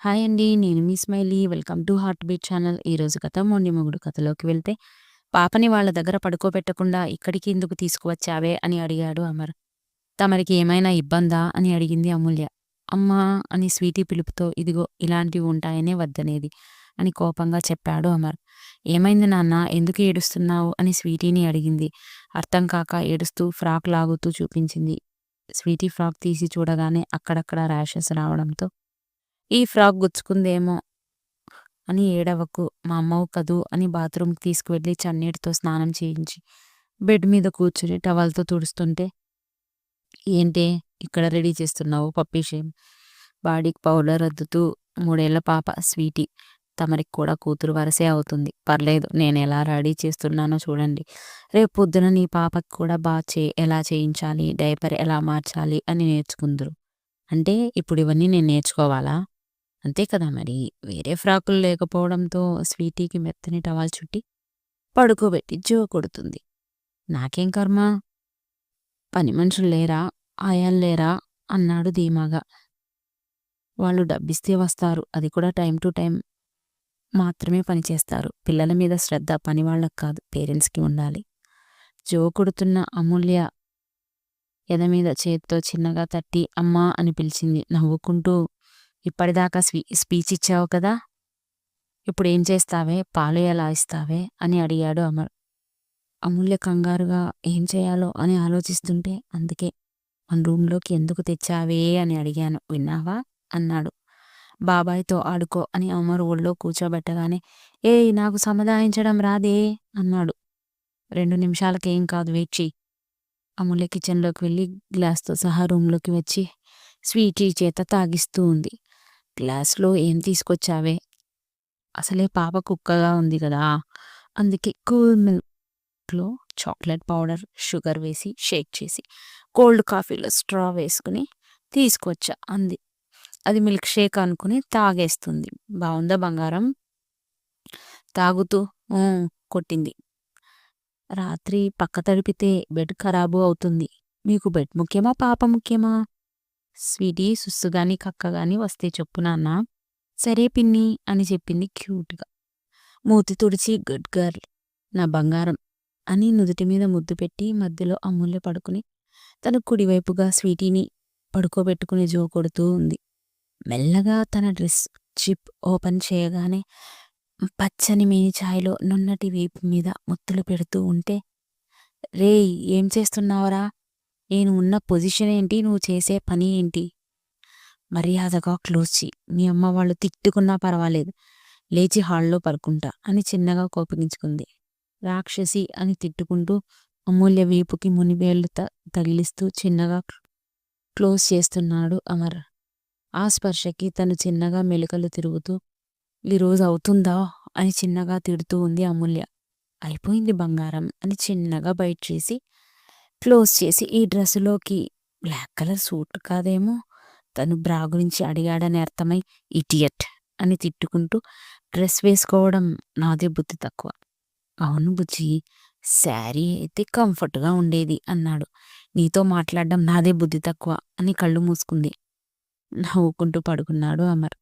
Hi అండి. నేను మీ Smiley. Welcome to heart beat channel. ఈరోజు కథ మొండి మొగుడు కథలోకి వెళ్తే, పాపని వాళ్ళ దగ్గర పడుకోబెట్టకుండా ఇక్కడికి ఎందుకు తీసుకువచ్చావే అని అడిగాడు అమర్. తమరికి ఏమైనా ఇబ్బందా అని అడిగింది అమూల్య. అమ్మా అని స్వీటీ పిలుపుతో ఇదిగో ఇలాంటివి ఉంటాయనే వద్దనేది అని కోపంగా చెప్పాడు అమర్. ఏమైంది నాన్న ఎందుకు ఏడుస్తున్నావు అని స్వీటీని అడిగింది. అర్థం కాక ఏడుస్తూ ఫ్రాక్ లాగుతూ చూపించింది. స్వీటీ ఫ్రాక్ తీసి చూడగానే అక్కడక్కడ ర్యాషెస్ రావడంతో ఈ ఫ్రాక్ గుచ్చుకుందేమో అని ఏడవకు. మా అమ్మవు కదూ అని బాత్రూమ్కి తీసుకువెళ్ళి చన్నీటితో స్నానం చేయించి బెడ్ మీద కూర్చుని టవల్తో తుడుస్తుంటే ఏంటే ఇక్కడ రెడీ చేస్తున్నావు పప్పిషేం బాడీకి పౌడర్ అద్దుతూ మూడేళ్ళ పాప స్వీటీ. తమరికి కూడా కూతురు వరసే అవుతుంది. పర్లేదు నేను ఎలా రెడీ చేస్తున్నానో చూడండి. రేపు పొద్దున నీ పాపకి కూడా బాగా చే ఎలా చేయించాలి డైపర్ ఎలా మార్చాలి అని నేర్చుకుందరు. అంటే ఇప్పుడు ఇవన్నీ నేను నేర్చుకోవాలా? అంతే కదా మరి. వేరే ఫ్రాకులు లేకపోవడంతో స్వీటీకి మెత్తని టవాల్ చుట్టి పడుకోబెట్టి జో కొడుతుంది. నాకేం కర్మ? పని మనుషులు లేరా? ఆయాలు లేరా? అన్నాడు ధీమాగా. వాళ్ళు డబ్బిస్తే వస్తారు. అది కూడా టైం టు టైం మాత్రమే పనిచేస్తారు పిల్లల మీద శ్రద్ధ పని వాళ్ళకు కాదు పేరెంట్స్కి ఉండాలి. జో కొడుతున్న అమూల్య ఎద మీద చేత్తో చిన్నగా తట్టి అమ్మా అని పిలిచింది. నవ్వుకుంటూ ఇప్పటిదాకా స్వీ స్పీచ్ ఇచ్చావు కదా. ఇప్పుడు ఏం చేస్తావే? పాలు ఎలా ఇస్తావే? అని అడిగాడు అమర్. అమూల్య కంగారుగా ఏం చేయాలో అని ఆలోచిస్తుంటే అందుకే మన రూమ్లోకి ఎందుకు తెచ్చావే అని అడిగాను. విన్నావా? అన్నాడు. బాబాయ్తో ఆడుకో అని అమర్ ఒళ్ళో కూర్చోబెట్టగానే ఏ నాకు సముదాయించడం రాదే అన్నాడు. రెండు నిమిషాలకి ఏం కాదు వెయిట్ చెయ్యి. అమూల్య కిచెన్లోకి వెళ్ళి గ్లాస్తో సహా రూమ్లోకి వచ్చి స్వీటీ చేత తాగిస్తూ ఉంది. గ్లాస్లో ఏం తీసుకొచ్చావే? అసలే పాప కుక్కగా ఉంది కదా! అందుకే కూల్ మిల్క్లో చాక్లెట్ పౌడర్ షుగర్ వేసి షేక్ చేసి కోల్డ్ కాఫీలో స్ట్రా వేసుకుని తీసుకొచ్చా అంది. అది మిల్క్ షేక్ అనుకుని తాగేస్తుంది. బాగుందా బంగారం? తాగుతూ కొట్టింది. రాత్రి పక్క తడిపితే బెడ్ ఖరాబు అవుతుంది. మీకు బెడ్ ముఖ్యమా పాప ముఖ్యమా? స్వీటీ సుస్సుగాని కక్కగాని వస్తే చెప్పు నాన్న. సరే పిన్ని అని చెప్పింది క్యూట్గా. మూతి తుడిచి గుడ్ గర్ల్ నా బంగారం అని నుదుటి మీద ముద్దు పెట్టి మధ్యలో అమూల్య పడుకుని తన కుడివైపుగా స్వీటీని పడుకోబెట్టుకుని జో కొడుతూ ఉంది. మెల్లగా తన డ్రెస్ చిప్ ఓపెన్ చేయగానే పచ్చని మేని నున్నటి వీపు మీద ముత్తులు పెడుతూ ఉంటే రే ఏం చేస్తున్నావురా? నేను ఉన్న పొజిషన్ ఏంటి? నువ్వు చేసే పని ఏంటి? మర్యాదగా క్లోజ్ చేయి మీ అమ్మ వాళ్ళు తిట్టుకున్నా పర్వాలేదు. లేచి హాల్లో పడుకుంటా అని చిన్నగా కోపగించుకుంది. రాక్షసి అని తిట్టుకుంటూ అమూల్య వీపుకి మునివేళ్ళు తగిలిస్తూ చిన్నగా క్లోజ్ చేస్తున్నాడు అమర్. ఆ స్పర్శకి తను చిన్నగా మెలికలు తిరుగుతూ ఈరోజు అవుతుందా? అని చిన్నగా తిడుతూ ఉంది అమూల్య. అయిపోయింది బంగారం అని చిన్నగా బయట చేసి క్లోజ్ చేసి ఈ డ్రెస్సులోకి బ్లాక్ కలర్ సూట్ కాదేమో తను బ్రా గురించి అడిగాడని అర్థమై ఇటియట్ అని తిట్టుకుంటూ డ్రెస్ వేసుకోవడం నాదే బుద్ధి తక్కువ. అవును బుజ్జి శారీ అయితే కంఫర్ట్గా ఉండేది అన్నాడు. నీతో మాట్లాడడం నాదే బుద్ధి తక్కువ అని కళ్ళు మూసుకుంది. నవ్వుకుంటూ పడుకున్నాడు అమర్.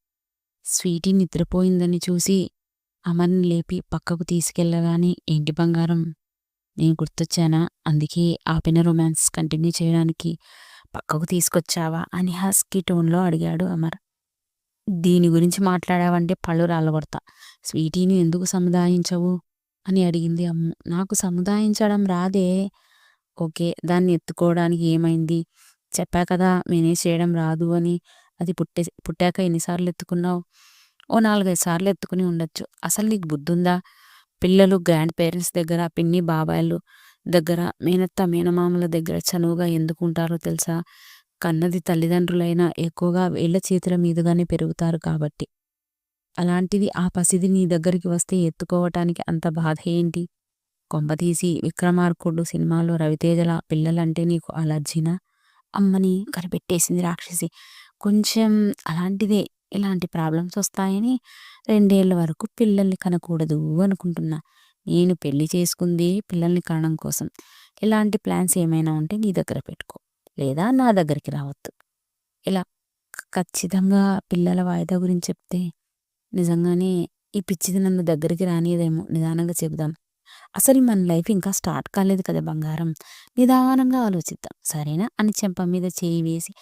స్వీటీ నిద్రపోయిందని చూసి అమర్ని లేపి పక్కకు తీసుకెళ్ళగానే ఏంటి బంగారం? నేను గుర్తొచ్చానా? అందుకే ఆపిన రొమాన్స్ కంటిన్యూ చేయడానికి పక్కకు తీసుకొచ్చావా? అని హస్కీ టోన్లో అడిగాడు అమర్. దీని గురించి మాట్లాడావంటే పళ్ళు రాలగొడతా స్వీటీని ఎందుకు సముదాయించవు? అని అడిగింది అమ్మ. నాకు సముదాయించడం రాదే. ఓకే దాన్ని ఎత్తుకోవడానికి ఏమైంది? చెప్పా కదా మేనేజ్ చేయడం రాదు అని. అది పుట్టే పుట్టాక ఎన్నిసార్లు ఎత్తుకున్నావు? ఓ నాలుగైదు సార్లు ఎత్తుకుని ఉండొచ్చు. అసలు నీకు బుద్ధుందా? పిల్లలు గ్రాండ్ పేరెంట్స్ దగ్గర పిన్ని బాబాయిలు దగ్గర మేనత్త మేనమామల దగ్గర చనువుగా ఎందుకు ఉంటారో తెలుసా? కన్నది తల్లిదండ్రులైనా ఎక్కువగా వేళ్ళ చేతుల మీదుగానే పెరుగుతారు కాబట్టి. అలాంటిది ఆ పసిది నీ దగ్గరికి వస్తే ఎత్తుకోవటానికి అంత బాధ ఏంటి? కొంపతీసి విక్రమార్కుడు సినిమాలో రవితేజల పిల్లలంటే నీకు అలర్జీనా? అమ్మని కనిపెట్టేసింది రాక్షసి. కొంచెం అలాంటిదే ఇలాంటి ప్రాబ్లమ్స్ వస్తాయని రెండేళ్ళ వరకు పిల్లల్ని కనకూడదు అనుకుంటున్నా. నేను పెళ్ళి చేసుకుంది పిల్లల్ని కనడం కోసం. ఇలాంటి ప్లాన్స్ ఏమైనా ఉంటే నీ దగ్గర పెట్టుకో. లేదా నా దగ్గరికి రావద్దు. ఇలా ఖచ్చితంగా పిల్లల వాయిదా గురించి చెప్తే నిజంగానే ఈ పిచ్చిది నన్ను దగ్గరికి రానిదేమో. నిదానంగా చెబుదాం. అసలు మన లైఫ్ ఇంకా స్టార్ట్ కాలేదు కదా బంగారం. నిదానంగా ఆలోచిద్దాం. సరేనా? అని చెంప మీద చేయి వేసి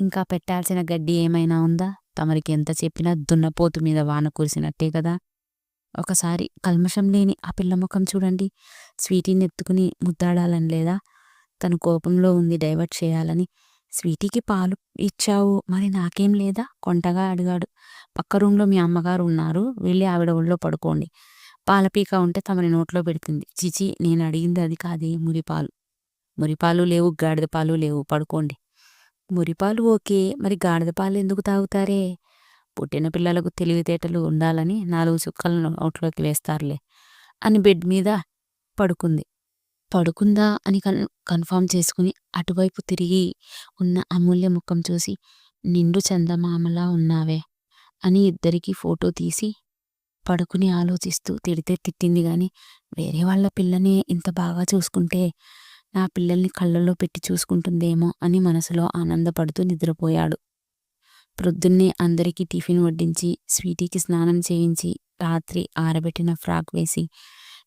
ఇంకా పెట్టాల్సిన గడ్డి ఏమైనా ఉందా? తమరికి ఎంత చెప్పినా దున్నపోతు మీద వాన కురిసినట్టే కదా. ఒకసారి కల్మషం లేని ఆ పిల్ల ముఖం చూడండి. స్వీటీని ఎత్తుకుని ముద్దాడాలని లేదా? తను కోపంలో ఉంది డైవర్ట్ చేయాలని. స్వీటీకి పాలు ఇచ్చావు. మరి నాకేం లేదా? కొంటగా అడిగాడు. పక్క రూమ్లో మీ అమ్మగారు ఉన్నారు. వెళ్ళి ఆవిడ ఒళ్ళో పడుకోండి. పాలపీక ఉంటే తమని నోట్లో పెడుతుంది. చిచి నేను అడిగింది అది కాదే. మురిపాలు. మురిపాలు లేవు గాడిద పాలు లేవు. పడుకోండి. మురిపాలు ఓకే మరి గాడిదపాలు ఎందుకు తాగుతారే? పుట్టిన పిల్లలకు తెలివితేటలు ఉండాలని నాలుగు చుక్కలను నోట్లోకి వేస్తారులే అని బెడ్ మీద పడుకుంది. పడుకుందా అని కన్ కన్ఫామ్ చేసుకుని అటువైపు తిరిగి ఉన్న అమూల్య ముఖం చూసి నిండు చందమామలా ఉన్నావే అని ఇద్దరికీ ఫోటో తీసి పడుకుని ఆలోచిస్తూ తిడితే తిట్టింది గాని వేరే వాళ్ళ పిల్లని ఇంత బాగా చూసుకుంటే నా పిల్లల్ని కళ్ళల్లో పెట్టి చూసుకుంటుందేమో అని మనసులో ఆనందపడుతూ నిద్రపోయాడు. ప్రొద్దున్నే అందరికీ టిఫిన్ వడ్డించి స్వీటీకి స్నానం చేయించి రాత్రి ఆరబెట్టిన ఫ్రాక్ వేసి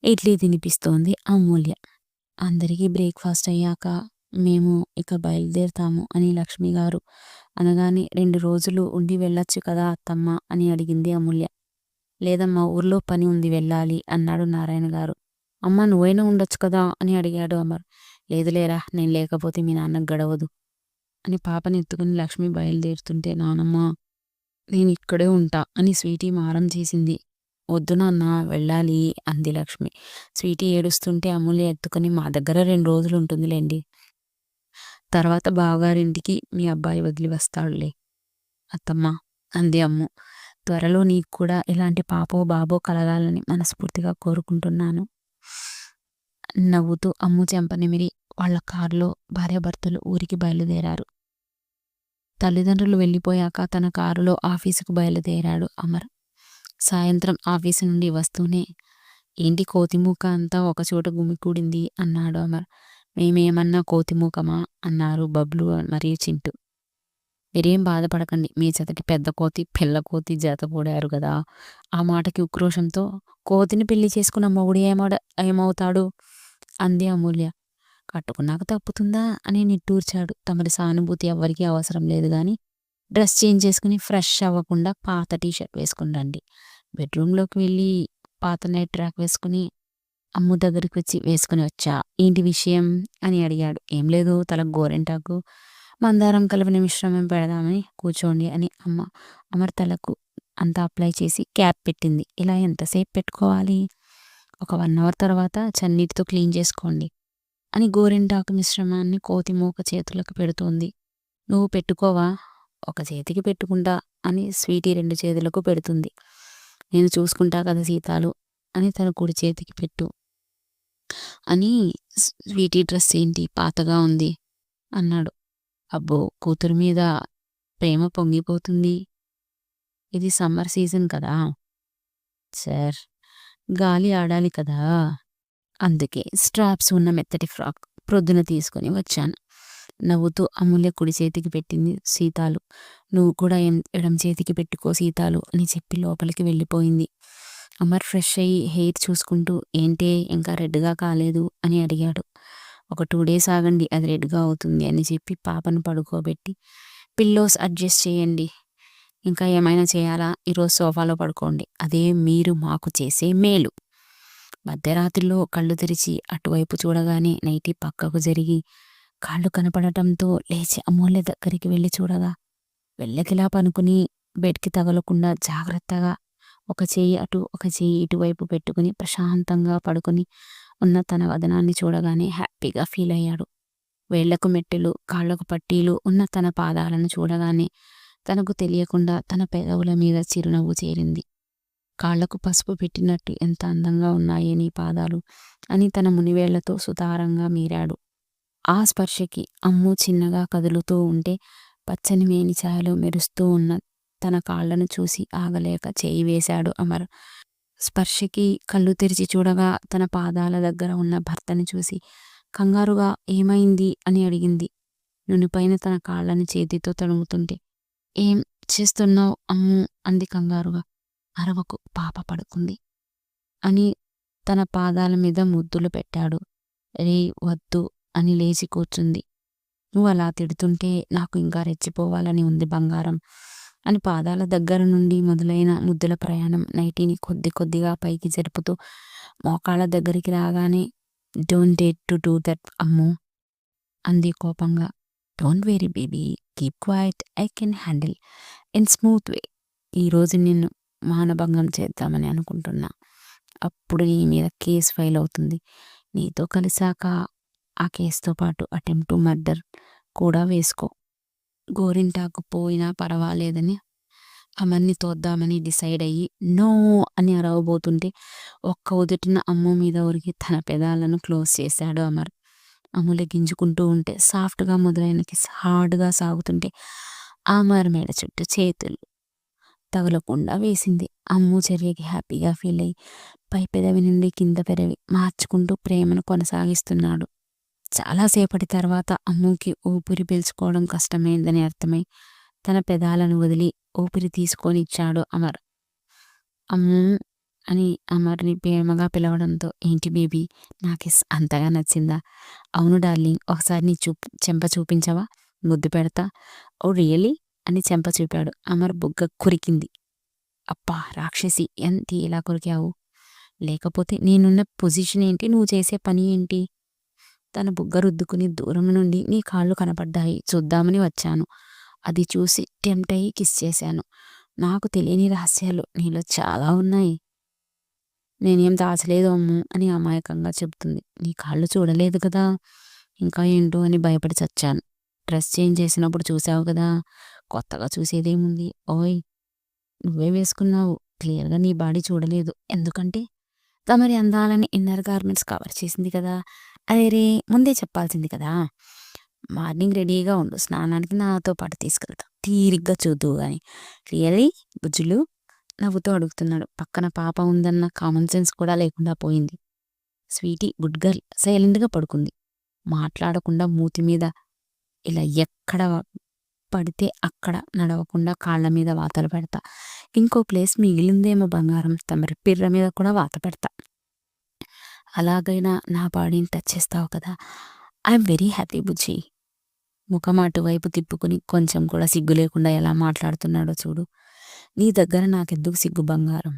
ఇడ్లీ తినిపిస్తోంది అమూల్య. అందరికీ బ్రేక్ఫాస్ట్ అయ్యాక మేము ఇక బయలుదేరుతాము అని లక్ష్మి గారు అనగానే రెండు రోజులు ఉండి వెళ్ళొచ్చు కదా అత్తమ్మ అని అడిగింది అమూల్య. లేదమ్మా ఊర్లో పని ఉంది వెళ్ళాలి అన్నాడు నారాయణ గారు. అమ్మ నువ్వైనా ఉండొచ్చు కదా అని అడిగాడు అమర్. లేదులేరా నేను లేకపోతే మీ నాన్నకు గడవదు అని పాపని ఎత్తుకుని లక్ష్మి బయలుదేరుతుంటే నానమ్మ నేను ఇక్కడే ఉంటా అని స్వీటీ మారం చేసింది. వద్దు నాన్న వెళ్ళాలి అంది లక్ష్మి. స్వీటీ ఏడుస్తుంటే అమూల్య ఎత్తుకుని మా దగ్గర రెండు రోజులు ఉంటుందిలేండి. తర్వాత బావగారింటికి మీ అబ్బాయి వదిలి వస్తాడులే. అత్తమ్మ అంది అమ్ము. త్వరలో నీకు కూడా ఇలాంటి పాపో బాబో కలగాలని మనస్ఫూర్తిగా కోరుకుంటున్నాను. నవ్వుతూ అమ్ము చెంపనిమిరి వాళ్ళ కారులో భార్యాభర్తలు ఊరికి బయలుదేరారు. తల్లిదండ్రులు వెళ్ళిపోయాక తన కారులో ఆఫీసుకు బయలుదేరాడు అమర్. సాయంత్రం ఆఫీసు నుండి వస్తూనే ఏంటి కోతిమూక అంతా ఒకచోట గుమికూడింది? అన్నాడు అమర్. మేమేమన్నా కోతిమూకమా? అన్నారు బబ్లు మరియు చింటూ. మీరేం బాధపడకండి. మీ చెతటి పెద్ద కోతి పిల్ల కోతి జత జతపూడారు కదా. ఆ మాటకి ఉక్రోషంతో కోతిని పెళ్ళి చేసుకున్న మొగుడు ఏమడ ఏమవుతాడు? అంది అమూల్య. కట్టుకున్నాక తప్పుతుందా? అని నిట్టూర్చాడు. తమరి సానుభూతి ఎవ్వరికీ అవసరం లేదు కానీ డ్రెస్ చేంజ్ చేసుకుని ఫ్రెష్ అవ్వకుండా పాత టీషర్ట్ వేసుకుని రండి. బెడ్రూమ్లోకి వెళ్ళి పాత నైట్ ట్రాక్ వేసుకుని అమ్ము దగ్గరికి వచ్చి వేసుకుని వచ్చా? ఏంటి విషయం? అని అడిగాడు. ఏం లేదు తలకు గోరెంటాకు. మందారం కలిపిన మిశ్రమం పెడదామని కూర్చోండి అని అమ్మ అమర్ తలకు అంతా అప్లై చేసి క్యాప్ పెట్టింది. ఇలా ఎంతసేపు పెట్టుకోవాలి? ఒక వన్ అవర్ తర్వాత చన్నీటితో క్లీన్ చేసుకోండి అని గోరింటాకు మిశ్రమాన్ని కోతి మూక చేతులకు పెడుతోంది. నువ్వు పెట్టుకోవా? ఒక చేతికి పెట్టుకుంటా అని స్వీటీ రెండు చేతులకు పెడుతుంది. నేను చూసుకుంటా కదా సీతాలు అని తన కుడి చేతికి పెట్టు. అని స్వీటీ డ్రెస్ ఏంటి? పాతగా ఉంది అన్నాడు. అబ్బో కూతురు మీద ప్రేమ పొంగిపోతుంది. ఇది సమ్మర్ సీజన్ కదా. సార్ గాలి ఆడాలి కదా. అందుకే స్ట్రాప్స్ ఉన్న మెత్తటి ఫ్రాక్ ప్రొద్దున తీసుకొని వచ్చాను. నవ్వుతూ అమూల్య కుడి చేతికి పెట్టింది సీతాలు. నువ్వు కూడా ఎడం చేతికి పెట్టుకో సీతాలు అని చెప్పి లోపలికి వెళ్ళిపోయింది. అమర్ ఫ్రెష్ అయ్యి హెయిర్ చూసుకుంటూ ఏంటే ఇంకా రెడ్గా కాలేదు అని అడిగాడు. ఒక టూ డేస్ ఆగండి అది రెడ్గా అవుతుంది అని చెప్పి పాపను పడుకోబెట్టి పిల్లోస్ అడ్జస్ట్ చేయండి. ఇంకా ఏమైనా చేయాలా? ఈరోజు సోఫాలో పడుకోండి. అదే మీరు మాకు చేసే మేలు. మధ్యరాత్రిలో కళ్ళు తెరిచి అటువైపు చూడగానే నైటి పక్కకు జరిగి కాళ్ళు కనపడటంతో లేచి అమూల్య దగ్గరికి వెళ్ళి చూడగా వెళ్ళకిలా పనుకుని బెడ్కి తగలకుండా జాగ్రత్తగా ఒక చేయి అటు ఒక చేయి ఇటువైపు పెట్టుకుని ప్రశాంతంగా పడుకుని ఉన్న తన వదనాన్ని చూడగానే హ్యాపీగా ఫీల్ అయ్యాడు. వేళ్ళకు మెట్టెలు కాళ్ళకు పట్టీలు ఉన్న తన పాదాలను చూడగానే తనకు తెలియకుండా తన పెదవుల మీద చిరునవ్వు చేరింది. కాళ్ళకు పసుపు పెట్టినట్టు ఎంత అందంగా ఉన్నాయే నీ పాదాలు అని తన మునివేళ్ళతో సుతారంగా మీరాడు. ఆ స్పర్శకి అమ్ము చిన్నగా కదులుతూ ఉంటే పచ్చని మేని ఛాయలో మెరుస్తూ ఉన్న తన కాళ్ళను చూసి ఆగలేక చేయి వేశాడు అమర్. స్పర్శకి కళ్ళు తెరిచి చూడగా తన పాదాల దగ్గర ఉన్న భర్తని చూసి కంగారుగా ఏమైంది? అని అడిగింది. నునిపైన తన కాళ్ళని చేతితో తడుముతుంటే ఏం చేస్తున్నావు అమ్ము? అంది కంగారుగా. అరవకు పాప పడుకుంది అని తన పాదాల మీద ముద్దులు పెట్టాడు. రే వద్దు అని లేచి కూర్చుంది. నువ్వు అలా తిడుతుంటే నాకు ఇంకా రెచ్చిపోవాలని ఉంది బంగారం. అని పాదాల దగ్గర నుండి మొదలైన ముద్దుల ప్రయాణం నైటీని కొద్ది కొద్దిగా పైకి జరుపుతూ మోకాళ్ళ దగ్గరికి రాగానే don't dare to do that Ammu! అంది కోపంగా. Don't worry baby keep quiet I can handle in smooth way ఈరోజు నిన్ను మానభంగం చేద్దామని అనుకుంటున్నా. అప్పుడు నీ మీద కేసు ఫైల్ అవుతుంది. నీతో కలిసాక ఆ కేసుతో పాటు అటెంప్ట్ టు మర్డర్ కూడా వేసుకో. గోరింటాకు పోయినా పర్వాలేదని అమర్ని తోద్దామని డిసైడ్ అయ్యి నో అని అరవబోతుంటే ఒక్క ఉదుటిన అమ్ము మీద ఉరిగి తన పెదాలను క్లోజ్ చేశాడు అమర్. అమ్ములు గింజుకుంటూ ఉంటే సాఫ్ట్గా మొదలైన కిస్ హార్డ్గా సాగుతుంటే అమర్ మేడ చుట్టూ చేతులు తగలకుండా వేసింది. అమ్ము చర్యకి హ్యాపీగా ఫీల్ అయ్యి పై పెదవి నుండి కింద పెరవి మార్చుకుంటూ ప్రేమను కొనసాగిస్తున్నాడు. చాలాసేపటి తర్వాత అమ్ముకి ఊపిరి పీల్చుకోవడం కష్టమైందని అర్థమై తన పెదాలను వదిలి ఊపిరి తీసుకొని ఇచ్చాడు అమర్. అమ్ము అని అమర్ని ప్రేమగా పిలవడంతో ఏంటి బేబీ నాకు అంతగా నచ్చిందా? అవును డార్లింగ్ ఒకసారి నీ చూపు చెంప చూపించవా? ముద్దు పెడతా? ఓ రియలీ అని చెంప చూపాడు. అమర్ బుగ్గ కురికింది. అప్పా రాక్షసి ఎంత ఇలా కొరికావు? లేకపోతే నేనున్న పొజిషన్ ఏంటి? నువ్వు చేసే పని ఏంటి? తన బుగ్గ రుద్దుకుని దూరం నుండి నీ కాళ్ళు కనపడ్డాయి. చూద్దామని వచ్చాను. అది చూసి టెంప్ట్ అయ్యి కిస్ చేశాను. నాకు తెలియని రహస్యాలు నీలో చాలా ఉన్నాయి. నేనేం దాచలేదు అమ్ము అని అమాయకంగా చెబుతుంది. నీ కాళ్ళు చూడలేదు కదా. ఇంకా ఏంటో అని భయపడి చచ్చాను. డ్రెస్ చేంజ్ చేసినప్పుడు చూసావు కదా. కొత్తగా చూసేదేముంది? ఓయ్! నువ్వే వేసుకున్నావు. క్లియర్గా నీ బాడీ చూడలేదు. ఎందుకంటే తమరి అందాలని ఇన్నర్ గార్మెంట్స్ కవర్ చేసింది కదా. అదేరే ముందే చెప్పాల్సింది కదా. మార్నింగ్ రెడీగా ఉండు స్నానానికి నాతో పాటు తీసుకెళ్తా. తీరిగ్గా చూద్దు కానీ రియలీ బుజ్జులు నవ్వుతూ అడుగుతున్నాడు. పక్కన పాప ఉందన్న కామన్ సెన్స్ కూడా లేకుండా పోయింది. స్వీటీ గుడ్ గర్ల్ సైలెంట్గా పడుకుంది. మాట్లాడకుండా మూతి మీద ఇలా ఎక్కడ పడితే అక్కడ నడవకుండా కాళ్ళ మీద వాతలు పెడతా. ఇంకో ప్లేస్ మిగిలిందేమో బంగారం. తమరి పిర్ర మీద కూడా వాత పెడతా. అలాగైనా నా బాడీని టచ్ చేస్తావు కదా? ఐఎమ్ వెరీ హ్యాపీ బుజ్జి. ముఖం అటువైపు తిప్పుకుని కొంచెం కూడా సిగ్గు లేకుండా ఎలా మాట్లాడుతున్నాడో చూడు. నీ దగ్గర నాకెందుకు సిగ్గు బంగారం?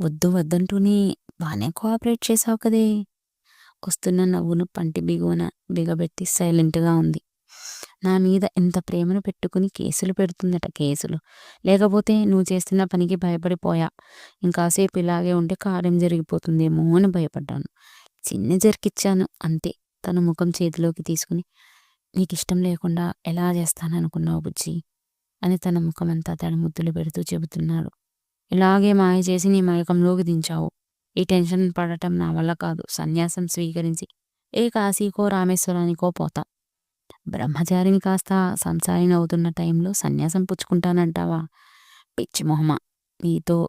వద్దు వద్దంటూనే బాగానే కోఆపరేట్ చేసావు కదే. వస్తున్న నవ్వును పంటి బిగువన బిగబెట్టి సైలెంట్గా ఉంది. నా మీద ఎంత ప్రేమను పెట్టుకుని కేసులు పెడుతుందట కేసులు. లేకపోతే నువ్వు చేస్తున్న పనికి భయపడిపోయా. ఇంకాసేపు ఇలాగే ఉంటే కార్యం జరిగిపోతుందేమో అని భయపడ్డాను. చిన్న జరికిచ్చాను అంతే. తన ముఖం చేతిలోకి తీసుకుని నీకు ఇష్టం లేకుండా ఎలా చేస్తాననుకున్నావు బుజ్జి? అని తన ముఖమంతా తన ముద్దులు పెడుతూ చెబుతున్నాడు. ఇలాగే మాయ చేసి నీ మయకంలోకి దించావు. ఈ టెన్షన్ పడటం నా వల్ల కాదు. సన్యాసం స్వీకరించి ఏ కాశీకో రామేశ్వరానికో పోతా. బ్రహ్మచారిని కాస్త సంసారిని అవుతున్న టైంలో సన్యాసం పుచ్చుకుంటానంటావా? పిచ్చి మొహమ. నీతో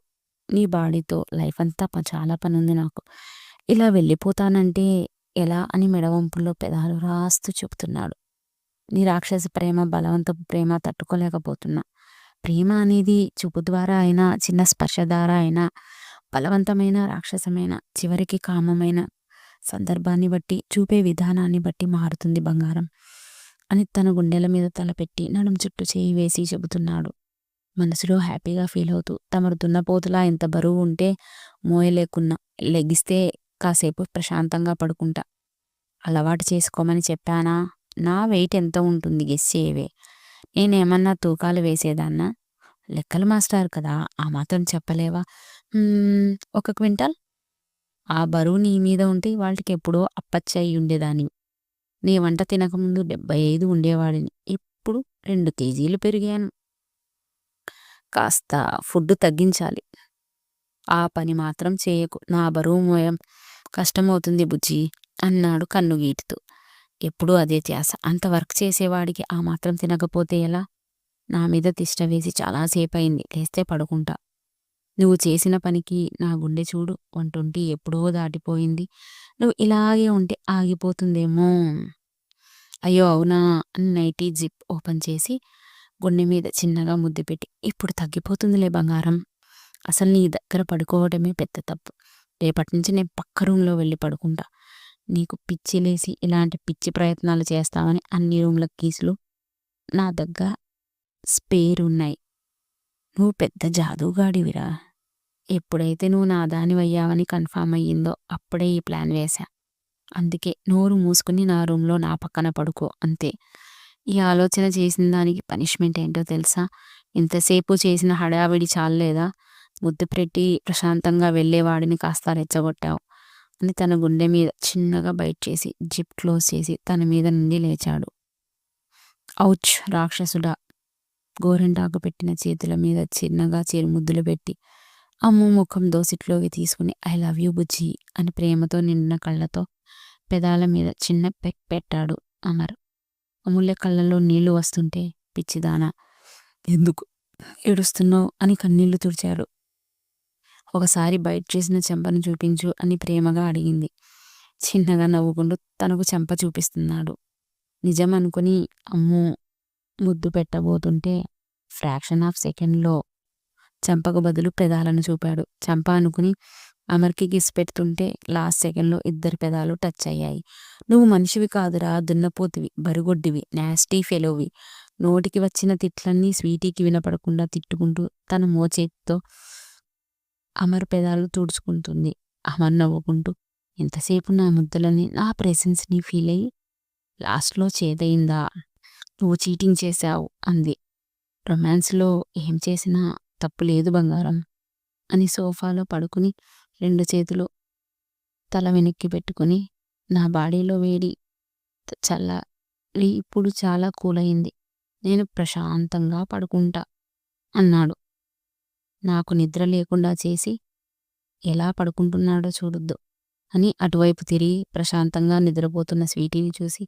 నీ బాడీతో లైఫ్ అంతా చాలా పని ఉంది నాకు. ఇలా వెళ్ళిపోతానంటే ఎలా అని మెడవంపుల్లో పెదాలు రాస్తూ చెబుతున్నాడు. నీ రాక్షస ప్రేమ బలవంతపు ప్రేమ తట్టుకోలేకపోతున్నా. ప్రేమ అనేది చూపు ద్వారా అయినా చిన్న స్పర్శ ద్వారా అయినా బలవంతమైన రాక్షసమైన చివరికి కామమైన సందర్భాన్ని బట్టి చూపే విధానాన్ని బట్టి మారుతుంది బంగారం. అని తన గుండెల మీద తలపెట్టి నడుం చుట్టూ చేయి వేసి చెబుతున్నాడు. మనసులో హ్యాపీగా ఫీల్ అవుతూ తమరు దున్నపోతులా ఎంత బరువు ఉంటే మోయలేకున్నా లెగిస్తే కాసేపు ప్రశాంతంగా పడుకుంటా. అలవాటు చేసుకోమని చెప్పానా? నా వెయిట్ ఎంత ఉంటుంది గెస్ చేయవే. నేనేమన్నా తూకాలు వేసేదాన్నా? లెక్కలు మాస్టారు కదా ఆ మాత్రం చెప్పలేవా? ఒక క్వింటాల్? ఆ బరువు నీ మీద ఉంటే వాళ్ళకి ఎప్పుడో అప్పచ్చయి ఉండేదాన్ని నీ వంట తినకముందు డెబ్బై ఐదు ఉండేవాడిని. ఇప్పుడు రెండు కేజీలు పెరిగాను. కాస్త ఫుడ్ తగ్గించాలి. ఆ పని మాత్రం చేయకు. నా బరువు మోయం కష్టమవుతుంది బుజ్జి అన్నాడు కన్నుగీటితో. ఎప్పుడూ అదే త్యాస అంత వర్క్ చేసేవాడికి ఆ మాత్రం తినకపోతే ఎలా? నా మీద తిష్ట వేసి చాలాసేపు అయింది లేస్తే పడుకుంటా. నువ్వు చేసిన పనికి నా గుండె చూడు. వంటుంటి ఎప్పుడో దాటిపోయింది. నువ్వు ఇలాగే ఉంటే ఆగిపోతుందేమో. అయ్యో అవునా అని నైటీ జిప్ ఓపెన్ చేసి గుండె మీద చిన్నగా ముద్దు పెట్టి ఇప్పుడు తగ్గిపోతుందిలే బంగారం. అసలు నీ దగ్గర పడుకోవడమే పెద్ద తప్పు. రేపటి నుంచి నేను పక్క రూమ్లో వెళ్ళి పడుకుంటా. నీకు పిచ్చి లేసి ఇలాంటి పిచ్చి ప్రయత్నాలు చేస్తామని అన్ని రూమ్ల కీసులు నా దగ్గర స్పేర్ ఉన్నాయి నువ్వు పెద్ద జాదుగాడివిరా ఎప్పుడైతే నువ్వు నా దానివయ్యావని కన్ఫామ్ అయ్యిందో అప్పుడే ఈ ప్లాన్ వేశా. అందుకే నోరు మూసుకుని నా రూమ్లో నా పక్కన పడుకో అంతే. ఈ ఆలోచన చేసిన దానికి పనిష్మెంట్ ఏంటో తెలుసా? ఇంతసేపు చేసిన హడావిడి చాలలేదా? ముద్దు పెట్టి ప్రశాంతంగా వెళ్ళేవాడిని కాస్త రెచ్చగొట్టావు. అని తన గుండె మీద చిన్నగా బయట చేసి జిప్ క్లోజ్ చేసి తన మీద నుండి లేచాడు. ఔచ్ రాక్షసుడా! గోరెంటాకు పెట్టిన చేతుల మీద చిన్నగా చిరుముద్దులు పెట్టి అమ్ము ముఖం దోసిట్లోకి తీసుకుని ఐ లవ్ యూ బుజ్జి అని ప్రేమతో నిండిన కళ్ళతో పెదాల మీద చిన్న పెక్ పెట్టాడు అన్నారు. అమూల్య కళ్ళల్లో నీళ్ళు వస్తుంటే పిచ్చిదానా ఎందుకు ఏడుస్తున్నావు? అని కన్నీళ్ళు తుడిచాడు. ఒకసారి బయట చేసిన చెంపను చూపించు అని ప్రేమగా అడిగింది. చిన్నగా నవ్వుకుంటూ తనకు చెంప చూపిస్తున్నాడు. నిజం అనుకుని అమ్మో ముద్దు పెట్టబోతుంటే ఫ్రాక్షన్ ఆఫ్ సెకండ్లో చంపకు బదులు పెదాలను చూపాడు. చంప అనుకుని అమర్కి కిస్ పెడుతుంటే లాస్ట్ సెకండ్లో ఇద్దరు పెదాలు టచ్ అయ్యాయి. నువ్వు మనిషివి కాదురా దున్నపోతివి బరుగొడ్డివి నాస్టీ ఫెలోవి. నోటికి వచ్చిన తిట్లన్నీ స్వీటీకి వినపడకుండా తిట్టుకుంటూ తన మోచేతితో అమర్ పెదాలు తుడుచుకుంటుంది. అమర్ నవ్వుకుంటూ ఎంతసేపు నా ముద్దలని నా ప్రెసెన్స్ని ఫీల్ అయ్యి లాస్ట్లో చేదయిందా? నువ్వు చీటింగ్ చేశావు అంది. రొమాన్స్లో ఏం చేసినా తప్పు లేదు బంగారం అని సోఫాలో పడుకుని రెండు చేతులు తల వెనక్కి పెట్టుకుని నా బాడీలో వేడి చల్ల ఇప్పుడు చాలా కూలయింది. నేను ప్రశాంతంగా పడుకుంటా అన్నాడు. నాకు నిద్ర లేకుండా చేసి ఎలా పడుకుంటున్నాడో చూడొద్దు అని అటువైపు తిరిగి ప్రశాంతంగా నిద్రపోతున్న స్వీటీని చూసి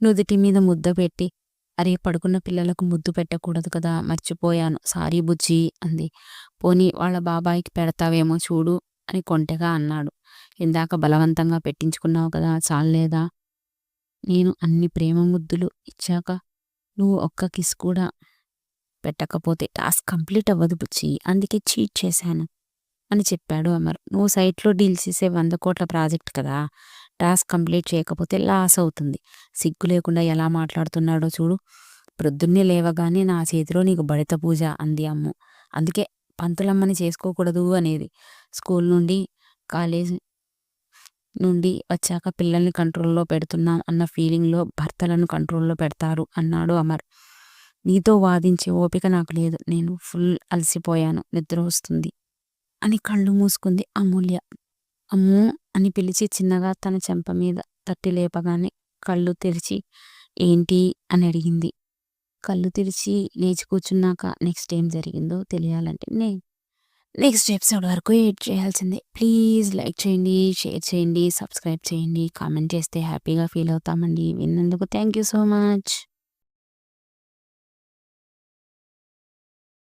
నుదుటి మీద ముద్ద పెట్టి అరే పడుకున్న పిల్లలకు ముద్దు పెట్టకూడదు కదా మర్చిపోయాను సారీ బుజ్జి అంది. పోనీ వాళ్ళ బాబాయికి పెడతావేమో చూడు అని కొంటెగా అన్నాడు. ఇందాక బలవంతంగా పెట్టించుకున్నావు కదా చాలేదా నేను అన్ని ప్రేమ ముద్దులు ఇచ్చాక నువ్వు ఒక్క కిస్ కూడా పెట్టకపోతే టాస్క్ కంప్లీట్ అవ్వదు బుచ్చి అందుకే చీట్ చేశాను అని చెప్పాడు అమర్. నువ్వు సైట్లో డీల్ చేసే వంద కోట్ల ప్రాజెక్ట్ కదా టాస్క్ కంప్లీట్ చేయకపోతే లాస్ అవుతుంది. సిగ్గు లేకుండా ఎలా మాట్లాడుతున్నాడో చూడు. ప్రొద్దున్నే లేవగానే నా చేతిలో నీకు బడిత పూజ అంది అమ్ము. అందుకే పంతులమ్మని చేసుకోకూడదు అనేది. స్కూల్ నుండి కాలేజ్ నుండి వచ్చాక పిల్లల్ని కంట్రోల్లో పెడుతున్నాం అన్న ఫీలింగ్లో భర్తలను కంట్రోల్లో పెడతారు అన్నాడు అమర్. నీతో వాదించే ఓపిక నాకు లేదు. నేను ఫుల్ అలసిపోయాను. నిద్ర వస్తుంది అని కళ్ళు మూసుకుంది అమూల్య. అమ్మూ అని పిలిచి చిన్నగా తన చెంప మీద తట్టి లేపగానే కళ్ళు తెరిచి ఏంటి? అని అడిగింది. కళ్ళు తెరిచి లేచి కూర్చున్నాక నెక్స్ట్ ఏం జరిగిందో తెలియాలంటే నే నెక్స్ట్ ఎపిసోడ్ వరకు ఎయిట్ చేయాల్సిందే. ప్లీజ్ లైక్ చేయండి షేర్ చేయండి సబ్స్క్రైబ్ చేయండి కామెంట్ చేస్తే హ్యాపీగా ఫీల్ అవుతామండి. విన్నందుకు థ్యాంక్ యూ సో మచ్.